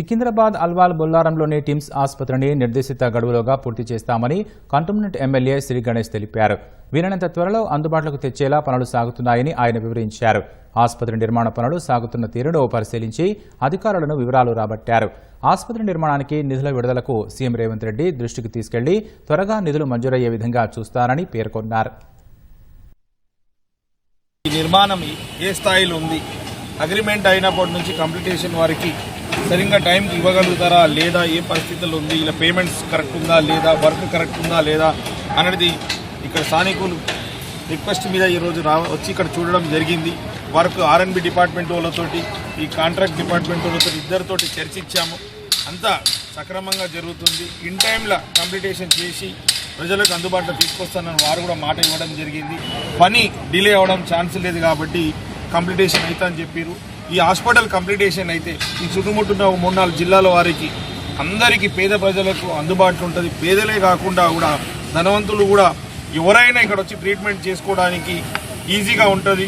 Secunderabad Alwal బొల్లారంలోని TIMS ఆసుపత్రిని నిర్దేశిత గడువులోగా పూర్తి చేస్తామని కంటోన్మెంట్ ఎమ్మెల్యే శ్రీ గణేష్ తెలిపారు. వీలైనంత త్వరలో అందుబాటులోకి తెచ్చేలా పనులు సాగుతున్నాయని ఆయన వివరించారు. ఆసుపత్రి నిర్మాణ పనులు సాగుతున్న తీరును పరిశీలించి అధికారులను వివరాలు రాబట్టారు. ఆసుపత్రి నిర్మాణానికి నిధుల విడుదలకు సీఎం రేవంత్ రెడ్డి దృష్టికి తీసుకెళ్ళి త్వరగా నిధులు మంజూరయ్యే విధంగా చూస్తారని పేర్కొన్నారు. ఈ నిర్మాణం ఏ స్థాయిలో ఉంది? అగ్రిమెంట్ అయినప్పటి నుంచి కంప్లీటేషన్ వారికి సరిగ్గా టైంకి ఇవ్వగలుగుతారా? లేదా ఏ పరిస్థితుల్లో ఉంది? ఇలా పేమెంట్స్ కరెక్ట్ ఉందా? లేదా వర్క్ కరెక్ట్ ఉందా? లేదా అనేది ఇక్కడ స్థానికులు రిక్వెస్ట్ మీద ఈరోజు రా వచ్చి ఇక్కడ చూడడం జరిగింది. వర్క్ ఆర్ఎన్బి డిపార్ట్మెంట్ వాళ్ళతోటి ఈ కాంట్రాక్ట్ డిపార్ట్మెంట్ వాళ్ళతో ఇద్దరితోటి చర్చించాము. అంతా సక్రమంగా జరుగుతుంది. ఇన్ టైంలో కంప్లీటేషన్ చేసి ప్రజలకు అందుబాటులో తీసుకొస్తానని వారు కూడా మాట ఇవ్వడం జరిగింది. పని డిలే అవ్వడం ఛాన్స్ లేదు కాబట్టి కంప్లీటేషన్ అవుతా అని చెప్పారు ఈ హాస్పిటల్ కంప్లీటేషన్ అయితే ఈ చుట్టుముట్టున్న మూడు నాలుగు జిల్లాల వారికి అందరికీ పేద ప్రజలకు అందుబాటులో ఉంటుంది. పేదలే కాకుండా కూడా ధనవంతులు కూడా ఎవరైనా ఇక్కడ వచ్చి ట్రీట్మెంట్ చేసుకోవడానికి ఈజీగా ఉంటుంది.